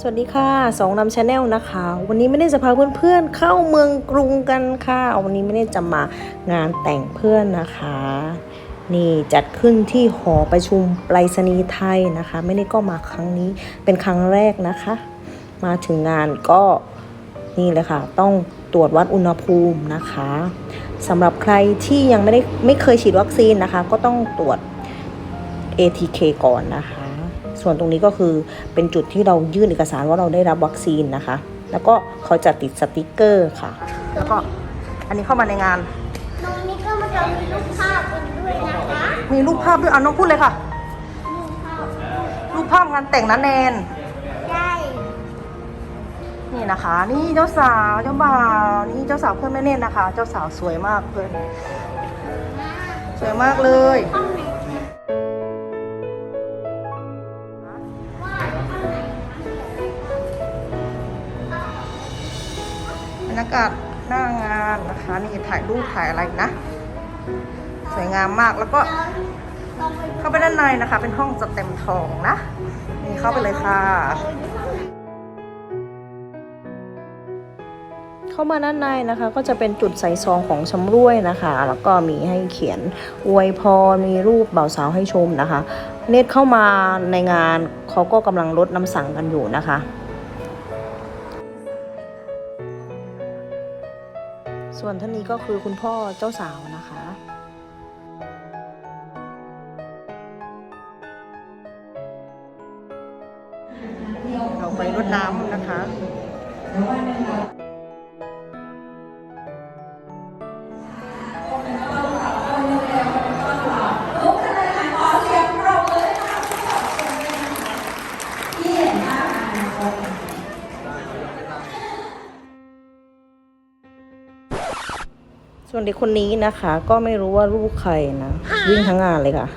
สวัสดีค่ะสองนำชาแนลนะคะ วันนี้ไม่ได้จะพาเพื่อนๆเข้าเมืองกรุงกันค่ะ วันนี้ไม่ได้จะมางานแต่งเพื่อนนะคะ นี่จัดขึ้นที่หอประชุมไปรษณีย์ไทยนะคะ ไม่ได้ก็มาครั้งนี้เป็นครั้งแรกนะคะ มาถึงงานก็นี่เลยค่ะ ต้องตรวจวัดอุณหภูมินะคะสำหรับใครที่ยังไม่ได้ไม่เคยฉีดวัคซีนนะคะ ก็ต้องตรวจ ATK ก่อนนะคะ ส่วนตรงนี้ก็คือเป็นจุดที่เรายื่นเอกสารว่าเราได้รับวัคซีนนะคะ แล้วก็เขาจะติดสติกเกอร์ค่ะ แล้วก็อันนี้เข้ามาในงาน ตรงนี้ก็มันจะมีรูปภาพกันด้วยนะคะมีรูปภาพด้วยเอาน้องพูดเลยค่ะ รูปภาพรูปภาพงานแต่งนะแนนใช่นี่นะคะ นี่เจ้าสาวเจ้าบ่าวนี่เจ้าสาวเพื่อนแม่เนตรนะคะ เจ้าสาวสวยมากเพื่อนสวยมากเลยห้องไหนากาศหน้างานนะคะ นี่ถ่ายรูปถ่ายอะไรนะ สวยงามมากแล้วก็เข้าไปด้านในนะคะ เป็นห้องสเต็มทองนะ นี่เข้าไปเลยค่ะ เข้ามาด้านในนะคะ ก็จะเป็นจุดใส่ซองของชำร่วยนะคะ แล้วก็มีให้เขียนอวยพรมีรูปบ่าวสาวให้ชมนะคะ เนตเข้ามาในงานเขาก็กำลังลดน้ำสั่งกันอยู่นะคะ ส่วนท่านนี้ก็คือคุณพ่อเจ้าสาวนะคะเราไปรดน้ำนะคะ ส่วนเด็กคนนี้นะคะ ก็ไม่รู้ว่าลูกใครนะ วิ่งทั้งงานเลยค่ะ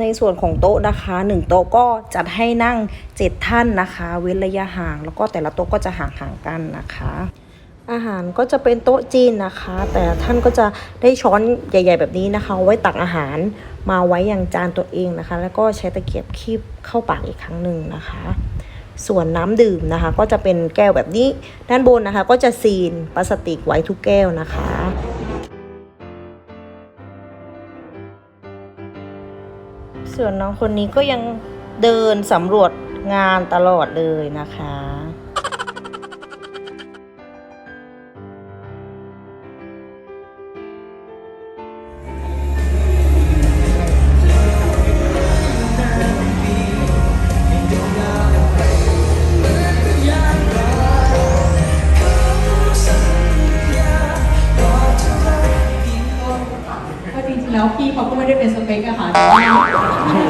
ในส่วนของโต๊ะนะคะหนึ่งโต๊ะก็จัดให้นั่งเจ็ดท่านนะคะ เว้นระยะห่าง แล้วก็แต่ละโต๊ะก็จะห่างๆกันนะคะ อาหารก็จะเป็นโต๊ะจีนนะคะ แต่ท่านก็จะได้ช้อนใหญ่ ๆ แบบนี้นะคะ ไว้ตักอาหารมาไว้อย่างจานตัวเองนะคะ แล้วก็ใช้ตะเกียบคีบเข้าปากอีกครั้งหนึ่งนะคะ ส่วนน้ำดื่มนะคะ ก็จะเป็นแก้วแบบนี้ ด้านบนนะคะ ก็จะซีนพลาสติกไว้ทุกแก้วนะคะส่วนน้องคนนี้ก็ยังเดินสำรวจงานตลอดเลยนะคะ แล้วพี่เขาก็ไม่ได้เป็นสเปกอะค่ะแต่ว่า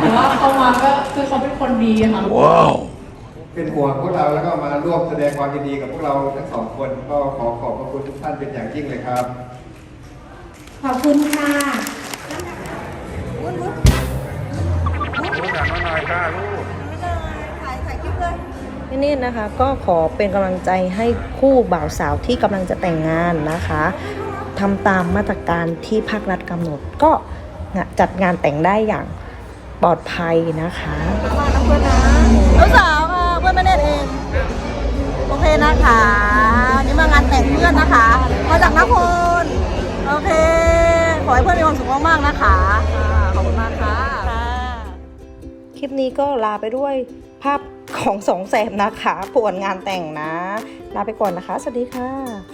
แต่ว่าเขามาก็คือเขาเป็นคนดีอะค่ะ เป็นห่วงพวกเราแล้วก็มาร่วมแสดงความยินดีกับพวกเราทั้งสองคนก็ขอขอบพระคุณทุกท่านเป็นอย่างยิ่งเลยครับ ขอบคุณค่ะที่นี่นะคะก็ขอเป็นกำลังใจให้คู่บ่าวสาวที่กำลังจะแต่งงานนะคะ ทำตามมาตรการที่ภาครัฐกำหนด ก็จัดงานแต่งได้อย่างปลอดภัยนะคะมานะเพื่อนนะเจ้าสาวค่ะเพื่อนแม่เนตเอง โอเคนะคะวันนี่มางานแต่งเพื่อนนะคะ มาจากนครโอเค ขอให้เพื่อนมีความสุขมากๆนะคะอ่าขอบคุณมากค่ะ คลิปนี้ก็ลาไปด้วยภาพของสองแสบนะคะปวดงานแต่งนะ ลาไปก่อนนะคะ สวัสดีค่ะ